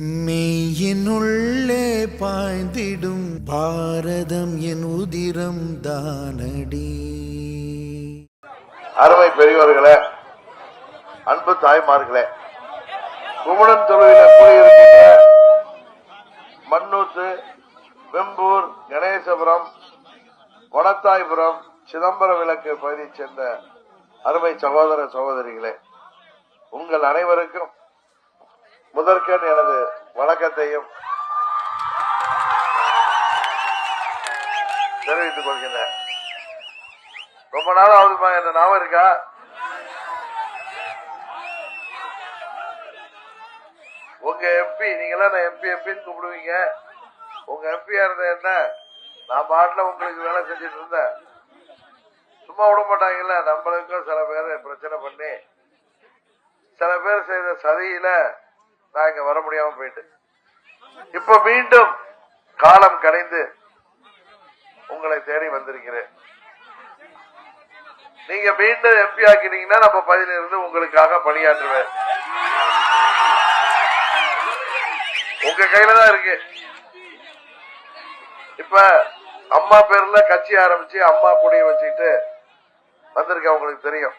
மெய்யினுள்ளே பாய்ந்திடும் பாரதம் என் உதிரம் தானடி. அருமை பெரியவர்களே அன்பு தாய்மார்களே குமணன் தொழுவில குடியிருக்கின்ற மண்ணூத்து வெம்பூர் கணேசபுரம் வனத்தாய்புரம் சிதம்பர விளக்கு பகுதியைச் சேர்ந்த அருமை சகோதர சகோதரிகளே உங்கள் அனைவருக்கும் முதற்கண் எனது வணக்கத்தையும் தெரிவித்துக் கொள்கின்றேன். ரொம்ப நாள் ஆகுதுமா என்ற ஞாபகம் இருக்கா? உங்க எம்பி நீங்களாம் நான் எம்பி எம்பின்னு கூப்பிடுவீங்க. உங்க எம்பியா இருந்த என்ன? நான் பாட்டுல உங்களுக்கு வேலை செஞ்சுட்டு இருந்தேன். சும்மா விட மாட்டாங்கல்ல நம்மளுக்கும் சில பேர் பிரச்சனை பண்ணி சில பேர் செய்த சதியில நான் இங்க வர முடியாம போயிட்டு. இப்ப மீண்டும் காலம் கடைந்து உங்களை தேடி வந்திருக்கிறேன். நீங்க மீண்டும் எம்பி ஆக்கினீங்கன்னா நம்ம பதிலிருந்து உங்களுக்காக பணியாற்றுவேன். உங்க கையில தான் இருக்கு. இப்ப அம்மா பேர்ல கட்சி ஆரம்பிச்சு அம்மா கொடியை வச்சுக்கிட்டு வந்திருக்க உங்களுக்கு தெரியும்.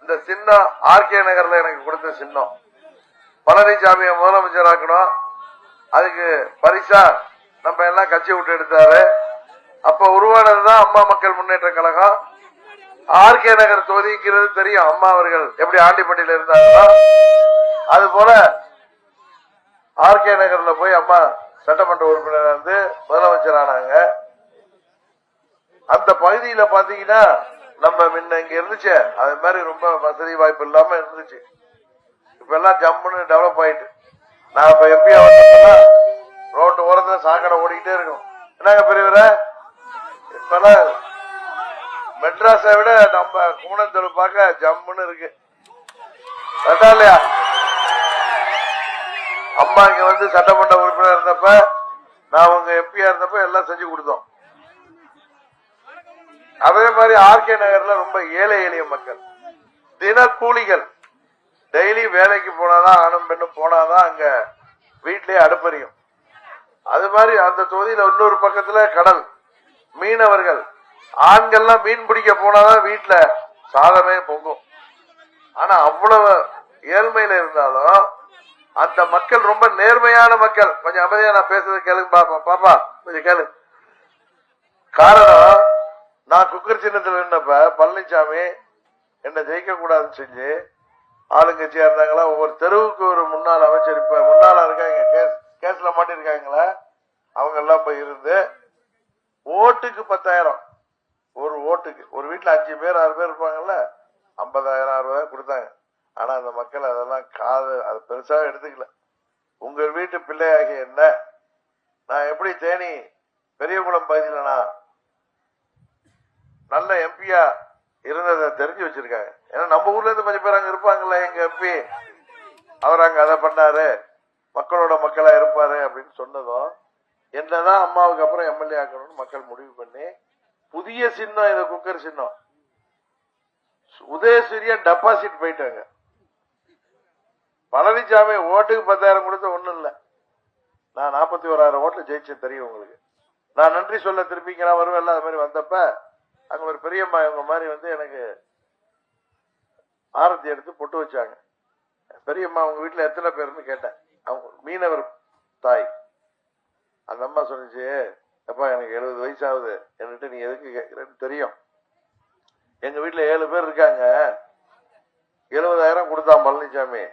இந்த சின்னம் ஆர்கே நகர்ல எனக்கு கொடுத்த சின்னம். பழனிசாமியை முதலமைச்சர் ஆக்கணும் அதுக்கு பரிசா நம்ம எல்லாம் கட்சி விட்டு எடுத்தாரு. அப்ப உருவானதுதான் அம்மா மக்கள் முன்னேற்ற கழகம். ஆர்கே நகர் தொகுதிங்கிறது தெரியும் அம்மா அவர்கள் எப்படி ஆண்டிப்பட்டியில இருந்தாங்கன்னா அது போல ஆர்கே நகர்ல போய் அம்மா சட்டமன்ற உறுப்பினர் வந்து முதலமைச்சர் ஆனாங்க அந்த பகுதியில பாத்தீங்கன்னா நம்ம முன்ன இங்க இருந்துச்சு. அது மாதிரி ரொம்ப வசதி வாய்ப்பு இல்லாம இருந்துச்சு. இப்ப எல்லாம் ஜம்முன்னு டெவலப் ஆயிட்டு. நான் இப்ப எப்பயா வந்தோம்னா ரோட்டு ஓரத்துல சாக்கடை ஓடிக்கிட்டே இருக்கும். என்னங்க பெரியவர? இப்பெல்லாம் மெட்ராஸை விட நம்ம குமணத்தொழு பார்க்க ஜம்முன்னு இருக்கு. கரெக்டா இல்லையா? அம்மா இங்க வந்து சட்டமன்ற உறுப்பினர் இருந்தப்ப நான் உங்க எம்பியா இருந்தப்ப எல்லாம் செஞ்சு கொடுத்தோம். அதே மாதிரி ஆர்கே நகர்ல ரொம்ப ஏழை எளிய மக்கள். தின கூலிகள் டெய்லி வேலைக்கு போனாதான் ஆணும் பெண்ணும் போனாதான் அங்க வீட்லயே அடுப்பறியும். அது மாதிரி அந்த தொகுதியில இன்னொரு பக்கத்துல கடல் மீனவர்கள். ஆண்கள்லாம் மீன் பிடிக்க போனாதான் வீட்டுல சாதமே பொங்கும். ஆனா அவ்வளவு ஏழ்மையில இருந்தாலும் அந்த மக்கள் ரொம்ப நேர்மையான மக்கள். கொஞ்சம் அமைதியா நான் பேசுறது கேளுங்க பாப்பா பாப்பா கொஞ்சம் கேளு. காரணம் நான் குக்கர் சின்னத்துல இருந்தப்ப பழனிசாமி என்ன ஜெயிக்க கூடாதுன்னு செஞ்சு ஆளுங்கட்சியா இருந்தாங்களா? ஒவ்வொரு தெருவுக்கு ஒரு முன்னாள் அமைச்சர் இப்ப முன்னாள் இருக்காங்க. கேஸ் கேஸ்ல மாட்டிருக்காங்களா? அவங்க எல்லாம் போய் இருந்து ஓட்டுக்கு பத்தாயிரம். ஒரு ஓட்டுக்கு. ஒரு வீட்டுல அஞ்சு பேர் ஆறு பேர் இருப்பாங்கல்ல? ஐம்பதாயிரம் அறுபதாயிரம் கொடுத்தாங்க. ஆனா அந்த மக்கள் அதெல்லாம் காது அது பெருசா எடுத்துக்கல. உங்க வீட்டு பிள்ளையாகி என்ன? நான் எப்படி தேனி பெரியகுளம் பகுதியில நான் நல்ல எம்பியா இருந்ததை தெரிஞ்சு வச்சிருக்காங்க. ஏன்னா நம்ம ஊர்ல இருந்து கொஞ்சம் பேர் அங்க இருப்பாங்கல்ல எங்க எம்பி அவர் அங்க அதை பண்ணாரு. மக்களோட மக்களா இருப்பாரு அப்படின்னு சொன்னதும் என்னதான் அம்மாவுக்கு அப்புறம் எம்எல்ஏ ஆக்கணும்னு மக்கள் முடிவு பண்ணி புதிய சின்னம் இது குக்கர் சின்னம். உதயசூரிய டெபாசிட் போயிட்டாங்க. பழனிசாமி ஓட்டுக்கு பத்தாயிரம் கொடுத்த ஒண்ணும் இல்ல. நான் நாற்பத்தி ஓராயிரம் ஓட்டுல ஜெயிச்சேன் தெரியும் உங்களுக்கு. நான் நன்றி சொல்ல திருப்பிங்க நான் வருவேன் அது மாதிரி வந்தப்ப அங்க ஒரு பெரியம்மா இவங்க மாதிரி வந்து எனக்கு ஆரத்தி எடுத்து பொட்டு வச்சாங்க. பெரியம்மா அவங்க வீட்டுல எத்தனை பேர்னு கேட்டேன். அவங்க மீனவர் தாய். அந்த அம்மா சொன்னிச்சு அப்பா எனக்கு எழுபது வயசு ஆகுது என்கிட்ட நீ எதுக்கு கேட்கிறேன்னு தெரியும். எங்க வீட்டுல ஏழு பேர் இருக்காங்க. எழுபதாயிரம் கொடுத்தான் பழனிசாமி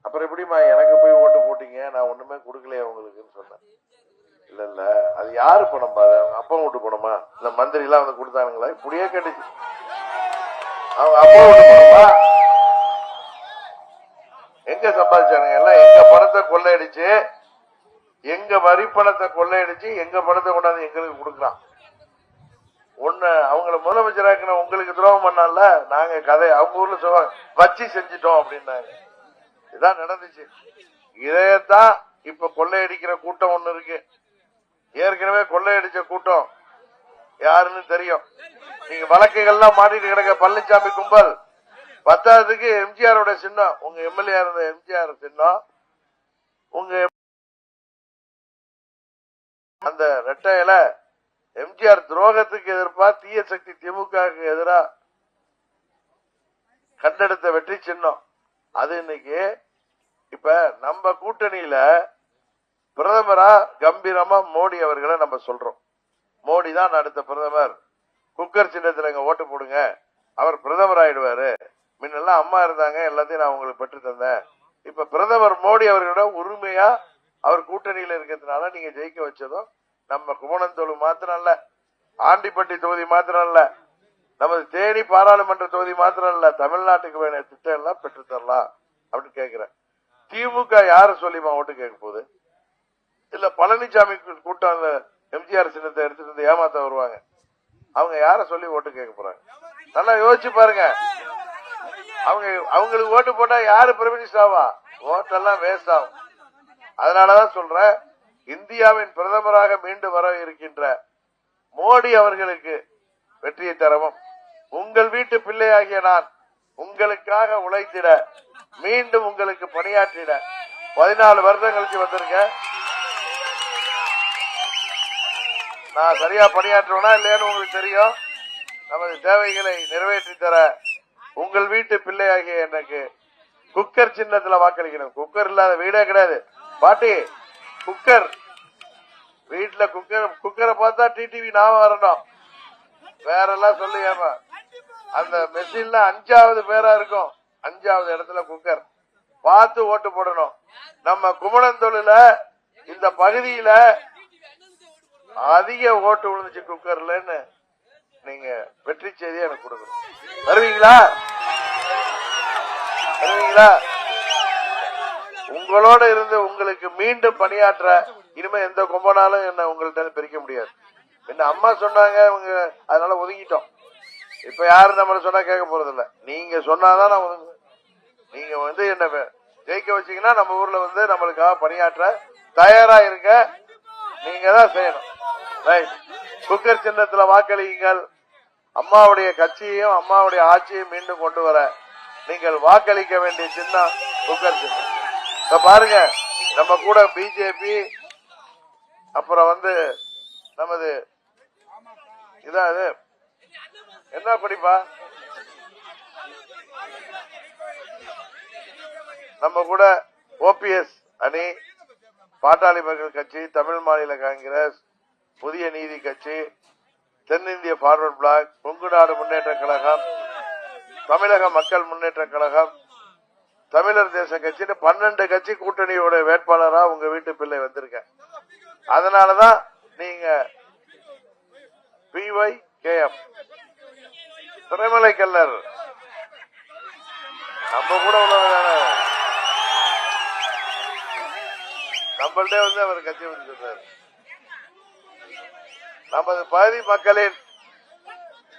அப்புறம் எப்படிம்மா எனக்கு போய் ஓட்டு போட்டீங்க? நான் ஒண்ணுமே கொடுக்கலையே உங்களுக்குன்னு சொன்னேன். இல்ல இல்ல. அது யாரு பணம் பாது அவங்க அப்பா வீட்டு பணமா? இல்ல மந்திரி எல்லாம் வந்து கொடுத்தானுங்களா? இப்படியே கேட்டுச்சு. அப்பா வீட்டு எங்க சம்பாதிச்சானுங்க? எல்லாம் எங்க பணத்தை கொள்ளையடிச்சு எங்க வரி பணத்தை கொள்ளையடிச்சு எங்க பணத்தை கொண்டாந்து எங்களுக்கு கொடுக்குறான். ஒண்ணு அவங்கள முதலமைச்சராக்கின உங்களுக்கு துரோகம் பண்ணால நாங்க கதை அவங்க ஊர்ல சொல்லுவாங்க வச்சு செஞ்சிட்டோம் அப்படின்னாங்க. இதான் நடந்துச்சு. இதையத்தான் இப்ப கொள்ளையடிக்கிற கூட்டம் ஒண்ணு இருக்கு. ஏற்கனவே கொள்ளையடிச்ச கூட்டம் யாருன்னு தெரியும். நீங்க வழக்குகள்லாம் மாட்டிட்டு கிடக்க பழனிசாமி கும்பல். பத்தாவதுக்கு எம்ஜிஆரோட சின்னம். உங்க எம்எல்ஏ இருந்த எம்ஜிஆர் சின்னம். உங்க அந்த ரெட்டையில எம்ஜிஆர் துரோகத்துக்கு எதிர்ப்பா தீய சக்தி திமுக எதிரா கண்டெடுத்த வெற்றி சின்னம். அது இன்னைக்கு இப்ப நம்ம கூட்டணியில பிரதமரா கம்பீரமா மோடி அவர்களை நம்ம சொல்றோம். மோடி தான் அடுத்த பிரதமர். குக்கர் சின்னத்தில் இங்க ஓட்டு போடுங்க. அவர் பிரதமர் ஆயிடுவாரு. முன்னெல்லாம் அம்மா இருந்தாங்க எல்லாத்தையும் நான் உங்களுக்கு பெற்று தந்தேன். இப்ப பிரதமர் மோடி அவர்களோட உரிமையா அவர் கூட்டணியில இருக்கிறதுனால நீங்க ஜெயிக்க வச்சதும் நம்ம குமணந்தோழு மாத்திரம் இல்ல ஆண்டிப்பட்டி தொகுதி மாத்திரம் இல்ல நமது தேனி பாராளுமன்ற தொகுதி மாத்திரம் இல்ல தமிழ்நாட்டுக்கு வேண்டிய திட்டம் எல்லாம் பெற்று தரலாம் அப்படின்னு கேட்கிறேன் திமுக யாரை சொல்லிமா ஓட்டு கேட்க போகுது? இல்ல பழனிசாமி கூட்டம் எம்ஜிஆர் சின்னத்தை எடுத்துட்டு வந்து ஏமாத்த வருவாங்க. அவங்க யார சொல்லி ஓட்டு கேட்க போறாங்க? நல்லா யோசிச்சு பாருங்க. அவங்க அவங்களுக்கு ஓட்டு போட்டா யாரு பிரமினிஸ்ட் ஆவா? ஓட்டெல்லாம் வேஸ்ட் ஆகும். அதனாலதான் சொல்றேன் இந்தியாவின் பிரதமராக மீண்டு வர இருக்கின்ற மோடி அவர்களுக்கு வெற்றியை தரவும். உங்கள் வீட்டு பிள்ளையாகிய நான் உங்களுக்காக உழைத்திட மீண்டும் உங்களுக்கு பணியாற்றிட பதினாலு வருடங்களுக்கு வந்திருக்கேன். நான் சரியா பணியாற்றுவேனா இல்லையான்னு உங்களுக்கு தெரியும். நமது தேவைகளை நிறைவேற்றி தர உங்கள் வீட்டு பிள்ளையாகிய எனக்கு குக்கர் சின்னத்துல வாக்களிக்கணும். குக்கர் இல்லாத வீடே கிடையாது. பாட்டி குக்கர். வீட்டுல குக்கர் குக்கரை பார்த்தா டிடிவி நான் வரணும். வேற எல்லாம் சொல்லு ஏமா. அந்த மெஷின்ல அஞ்சாவது பேரா இருக்கும். அஞ்சாவது இடத்துல குக்கர். பார்த்து ஓட்டு போடணும். நம்ம குமணந்தொழில இந்த பகுதியில அதிக ஓட்டு விழுந்துச்சு குக்கர்லன்னு நீங்க வெற்றி செய்தி எனக்கு கொடுக்கணும். வருவீங்களா? வருவீங்களா? உங்களோட இருந்து உங்களுக்கு மீண்டும் பணியாற்ற இனிமே எந்த கும்பனாலும் என்ன உங்கள்ட்ட பிரிக்க முடியாது. என்ன அம்மா சொன்னாங்க இவங்க அதனால ஒதுங்கிட்டோம். இப்ப யாரும் நம்மள சொன்னா கேட்க போறது இல்ல நீங்க சொன்னாதான் நான் ஒதுங்குவேன். நீங்க வந்து என்ன ஜெயிக்க வச்சீங்கன்னா நம்ம ஊர்ல வந்து நம்மளுக்காக பணியாற்ற தயாரா இருக்க நீங்க தான் செய்யணும். ரைட் குக்கர் சின்னத்துல வாக்களியுங்கள். அம்மாவுடைய கட்சியையும் அம்மாவுடைய ஆட்சியையும் மீண்டும் கொண்டு வர நீங்கள் வாக்களிக்க வேண்டிய சின்னம் குக்கர் சின்னம். இப்ப பாருங்க நம்ம கூட பிஜேபி அப்புறம் வந்து நமது இதான் இது? என்ன படிப்பா? நம்ம கூட ஓபிஎஸ் அணி பாட்டாளி மக்கள் கட்சி தமிழ் மாநில காங்கிரஸ் புதிய நீதி கட்சி தென்னிந்திய ஃபார்வர்ட் பிளாக் கொங்கு நாடு முன்னேற்ற கழகம் தமிழக மக்கள் முன்னேற்ற கழகம் தமிழர் தேச கட்சின்னு பன்னெண்டு கட்சி கூட்டணியோட வேட்பாளரா உங்க வீட்டு பிள்ளை வந்திருக்கேன். அதனாலதான் நீங்க பிஒய் கேஎம் திரைமலை கல்லர். நம்ம கூட உள்ளவங்க நம்மள்கிட்ட வந்து அவர் கட்சி வந்து நமது பகுதி மக்களின்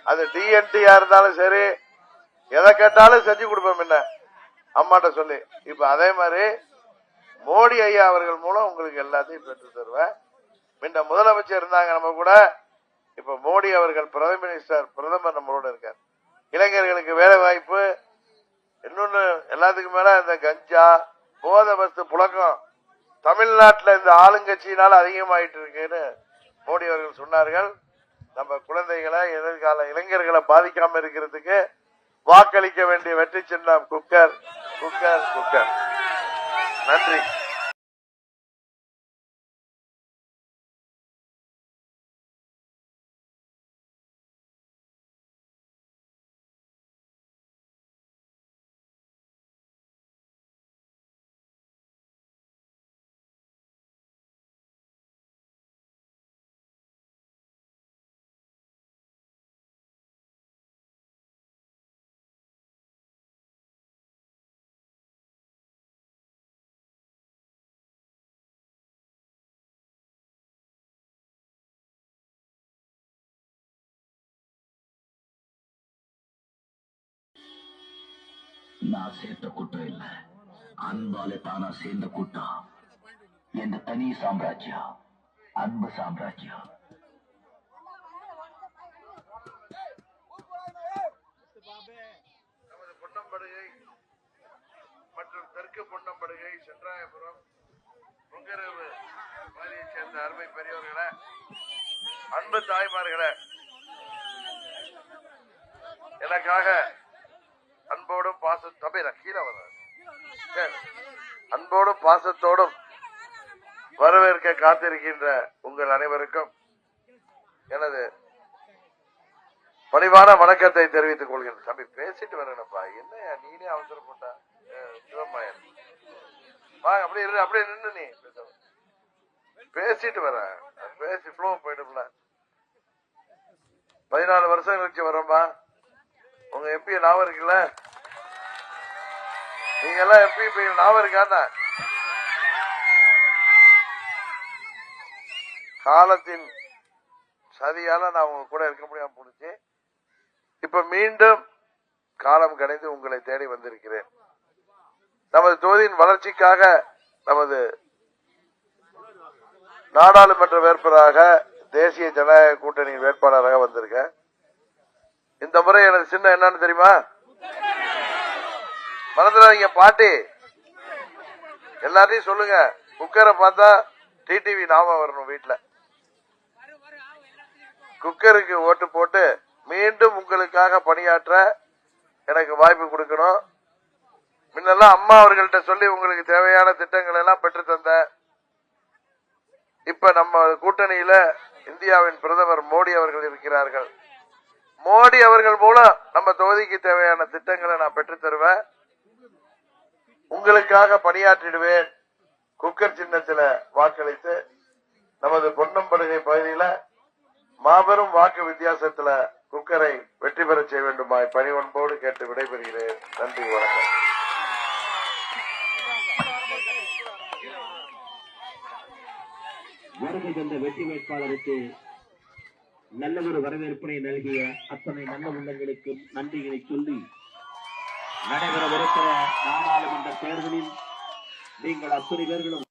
அது டிஎன்டியா இருந்தாலும் சரி எதை கேட்டாலும் செஞ்சு கொடுப்போம் என்ன? அம்மாட்ட சொல்லி. இப்ப அதே மாதிரி மோடி ஐயா அவர்கள் மூலம் உங்களுக்கு எல்லாத்தையும் பெற்று தருவேன். முன்ன முதலமைச்சர் இருந்தாங்க நம்ம கூட. இப்ப மோடி அவர்கள் பிரதம மினிஸ்டர் பிரதமர் நம்மளோட இருக்கார். இளைஞர்களுக்கு வேலை வாய்ப்பு இன்னொன்னு எல்லாத்துக்கும் மேல இந்த கஞ்சா போதை வஸ்து புழக்கம் தமிழ்நாட்டுல இந்த ஆளுங்கட்சியினால அதிகமாயிட்டு இருக்குன்னு மோடி அவர்கள் சொன்னார்கள் நம்ம குழந்தைகளை எதிர்கால இளைஞர்களை பாதிக்காம இருக்கிறதுக்கு வாக்களிக்க வேண்டிய வெற்றி சின்னம். Cooker cooker cooker. நன்றி. நான் சேர்த்த கூட்டம் இல்ல. அன்பாலே தானா சேர்ந்த கூட்டம். எந்த தனி சாம்ராஜ்யம் அன்பு சாம்ராஜ்யம் நமது பொன்னம்படுகை மற்றும் தெற்கு பொன்னம்படுகை சென்றாயபுரம் பொங்கரவு பகுதியைச் சேர்ந்த அருமை பெரியவர்களே அன்பு தாய்மார்களே எனக்காக அன்போடும் பாச கீழே வர்றேன். அன்போடும் பாசத்தோடும் வரவேற்க காத்திருக்கின்ற உங்கள் அனைவருக்கும் எனது பணிவான வணக்கத்தை தெரிவித்துக் கொள்கிறேன். தம்பி பேசிட்டு வரேனப்பா. என்னையா நீனே அவசரப்பட்டா சிவமாயன் வா அப்படியே இரு அப்படியே நின்று நீ. பேசிட்டு வரேன். பேசி ஃப்ளோ போயிடும்ல. பதினாலு வருஷம் கழிச்சு வரோம்பா உங்க எம்பி ஞாபகம் இருக்குல்ல? நீங்க எல்லாம் எம்பி ஞாபகம் இருக்காண்ணா காலத்தின் சதியால நான் உங்க கூட இருக்க முடியாம போனுச்சு இப்ப மீண்டும் காலம் கடைந்து உங்களை தேடி வந்திருக்கிறேன். நமது தொகுதியின் வளர்ச்சிக்காக நமது நாடாளுமன்ற வேட்பாளராக தேசிய ஜனநாயக கூட்டணியின் வேட்பாளராக வந்திருக்கேன். முறை எனக்கு சின்ன என்னன்னு தெரியுமா? மறந்துடாதீங்க பாட்டி. எல்லாத்தையும் சொல்லுங்க. குக்கரை பார்த்தா டிடிவி நாம வரணும் வீட்டுல குக்கருக்கு ஓட்டு போட்டு மீண்டும் உங்களுக்காக பணியாற்ற எனக்கு வாய்ப்பு கொடுக்கணும். முன்னெல்லாம் அம்மா அவர்கள்ட்ட சொல்லி உங்களுக்கு தேவையான திட்டங்கள் எல்லாம் பெற்று தந்தேன் இப்ப நம்ம கூட்டணியில இந்தியாவின் பிரதமர் மோடி அவர்கள் இருக்கிறார்கள். மோடி அவர்கள் மூலம் நம்ம தொகுதிக்கு தேவையான திட்டங்களை நான் பெற்று தருவேன். உங்களுக்காக பணியாற்றிடுவேன். குக்கர் சின்னத்துல வாக்களித்து நமது பொன்னம்படுகை பகுதியில மாபெரும் வாக்கு வித்தியாசத்துல குக்கரை வெற்றி பெற செய்ய வேண்டுமாய் பணிவன்போடு கேட்டு விடைபெறுகிறேன். நன்றி வணக்கம். வருகை தந்த வெற்றி வேட்பாளருக்கு நல்ல ஒரு வரவேற்பினை நல்கிய அத்தனை நல்ல உள்ளங்களுக்கு நன்றிகளை சொல்லி நடைபெறவிருக்கிற நாடாளுமன்ற தேர்தலில் நீங்கள் அத்தனை பேர்களும்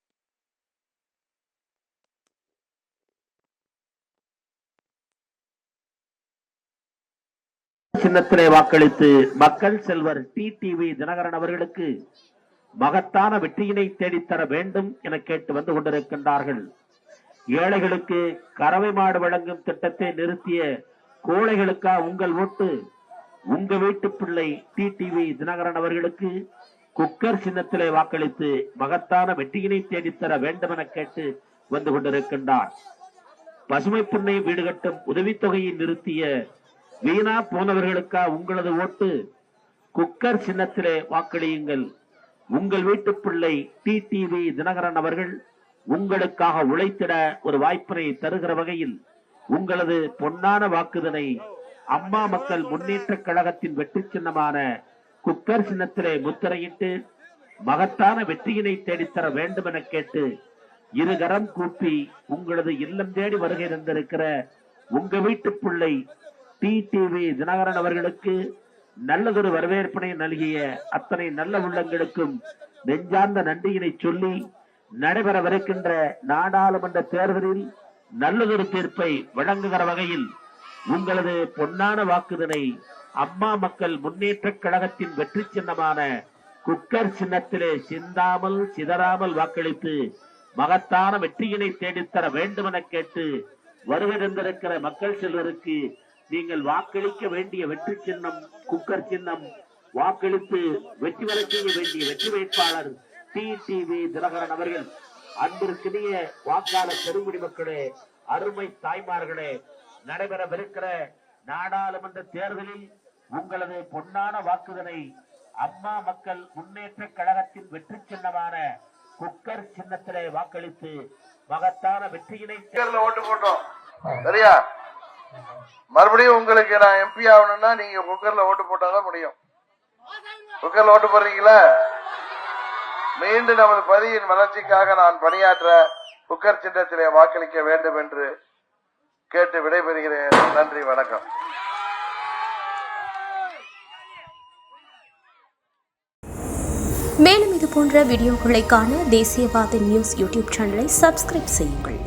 சின்னத்திலே வாக்களித்து மக்கள் செல்வர் டி டிவி தினகரன் அவர்களுக்கு மகத்தான வெற்றியினை தேடித்தர வேண்டும் என கேட்டு வந்து கொண்டிருக்கின்றார்கள். ஏழைகளுக்கு கறவை மாடு வழங்கும் திட்டத்தை நிறுத்திய கோழைகளுக்கா உங்கள் ஓட்டு? உங்க வீட்டு பிள்ளை டி டிவி தினகரன் அவர்களுக்கு குக்கர் சின்னத்திலே வாக்களித்து மகத்தான வெற்றியினை தேடித்தர வேண்டும் என கேட்டு வந்து கொண்டிருக்கின்றார். பசுமை புண்ணை வீடு கட்டும் உதவித்தொகையை நிறுத்திய வீணா போனவர்களுக்கா உங்களது ஓட்டு? குக்கர் சின்னத்திலே வாக்களியுங்கள். உங்கள் வீட்டு பிள்ளை டி டிவி தினகரன் அவர்கள் உங்களுக்காக உழைத்திட ஒரு வாய்ப்பினை தருகிற வகையில் உங்களது பொன்னான வாக்குதனை அம்மா மக்கள் முன்னேற்ற கழகத்தின் வெற்றி சின்னமான குக்கர் சின்னத்திலே முத்திரையிட்டு மகத்தான வெற்றியினை தேடித்தர வேண்டும் என கேட்டு இருகரம் கூப்பி உங்களது இல்லம் தேடி வருகை தந்திருக்கிற உங்க வீட்டு பிள்ளை டி டிவி தினகரன் அவர்களுக்கு நல்லதொரு வரவேற்பினை நல்கிய அத்தனை நல்ல உள்ளங்களுக்கும் நெஞ்சார்ந்த நன்றியினை சொல்லி நடைபெறவிருக்கின்ற நாடாளுமன்ற தேர்தலில் நல்லதொரு தீர்ப்பை வழங்குகிற வகையில் உங்களது பொன்னான வாக்குதனை அம்மா மக்கள் முன்னேற்ற கழகத்தின் வெற்றி சின்னமான குக்கர் சின்னத்திலே சிந்தாமல் சிதறாமல் வாக்களித்து மகத்தான வெற்றியினை தேடித்தர வேண்டும் என கேட்டு வருகை தந்திருக்கிற மக்கள் செல்வருக்கு நீங்கள் வாக்களிக்க வேண்டிய வெற்றி சின்னம் குக்கர் சின்னம் வாக்களித்து வெற்றி வர செய்ய வேண்டிய வெற்றி வேட்பாளர் டிடிவி தினகரன் அவர்கள் அன்பிற்கினிய வாக்காளர் பெருங்குடி மக்களே அருமை தாய்மார்களே நடைபெறவிருக்கிற நாடாளுமன்ற தேர்தலில் உங்களது பொன்னான வாக்குதலை அம்மா மக்கள் முன்னேற்ற கழகத்தின் வெற்றி சின்னமான குக்கர் சின்னத்திலே வாக்களித்து மகத்தான வெற்றியினை குக்கர்ல ஓட்டு போட்டோம். சரியா? மறுபடியும் உங்களுக்கு நான் எம்பி ஆகணும்னா நீங்க குக்கர்ல ஓட்டு போட்டாதான் முடியும். குக்கர்ல ஓட்டு போடுறீங்களா? மீண்டும் நமது பதியின் வளர்ச்சிக்காக நான் பணியாற்ற புக்கர் சின்னத்திலே வாக்களிக்க வேண்டும் என்று கேட்டு விடைபெறுகிறேன். நன்றி வணக்கம். மேலும் இது போன்ற வீடியோக்களை காண தேசியவாத நியூஸ் யூடியூப் சேனலை சப்ஸ்கிரைப் செய்யுங்கள்.